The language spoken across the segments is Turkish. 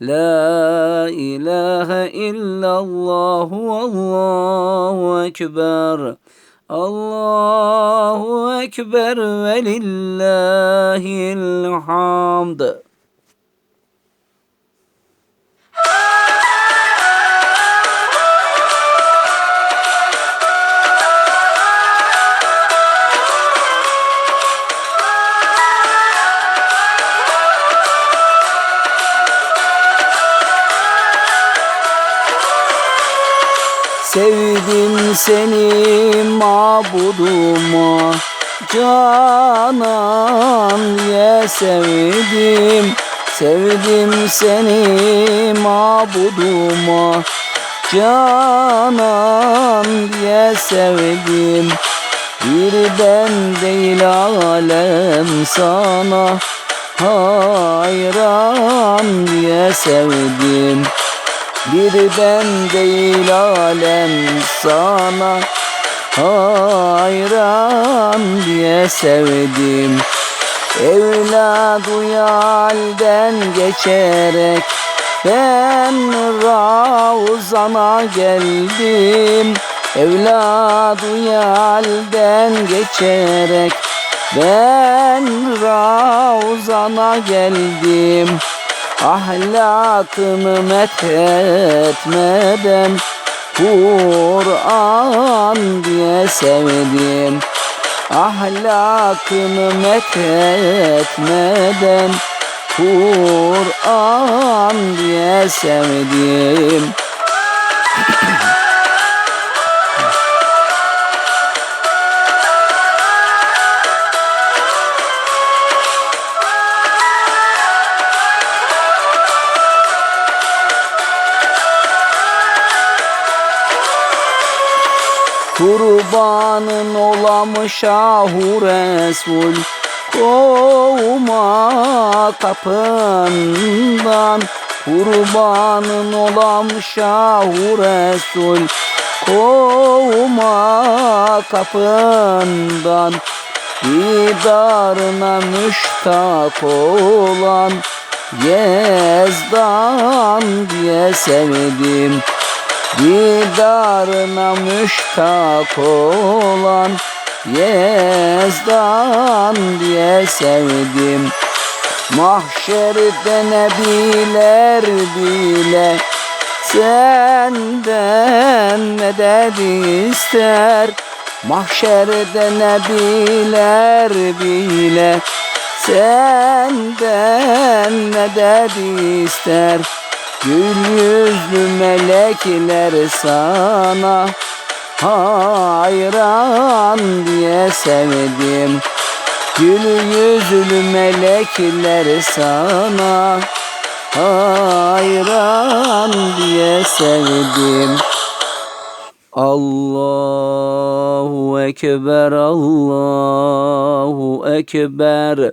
La ilahe illallah, Allahu Ekber. Allahu Ekber ve lillahil hamd. Sevdim seni mabuduma Canan diye sevdim. Sevdim seni mabuduma Canan diye sevdim. Bir ben değil alem sana Hayran diye sevdim bir ben değil alem sana. Hayran diye sevdim. Evlad uyalden geçerek ben Ravzan'a geldim. Evlad uyalden geçerek ben Ravzan'a geldim Ahlakını methetmeden Kur'an diye sevdim. Ahlakını methetmeden Kur'an diye sevdim Kurbanın olam şahu Resul Kovma kapından Kurbanın olam şahu Resul Kovma kapından Didarına müştak olan Yezdan diye sevdim Didarına müştak olan Yezdan diye sevdim. Mahşerde nebiler bile. Senden medet ister? Mahşerde nebiler bile. Senden medet ister Gül yüzlü melekler sana hayran diye sevdim. Gül yüzlü melekler sana hayran diye sevdim. Allahu Ekber, Allahu Ekber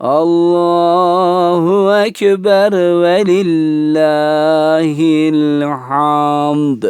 Allahu Ekber ve lillahil hamd.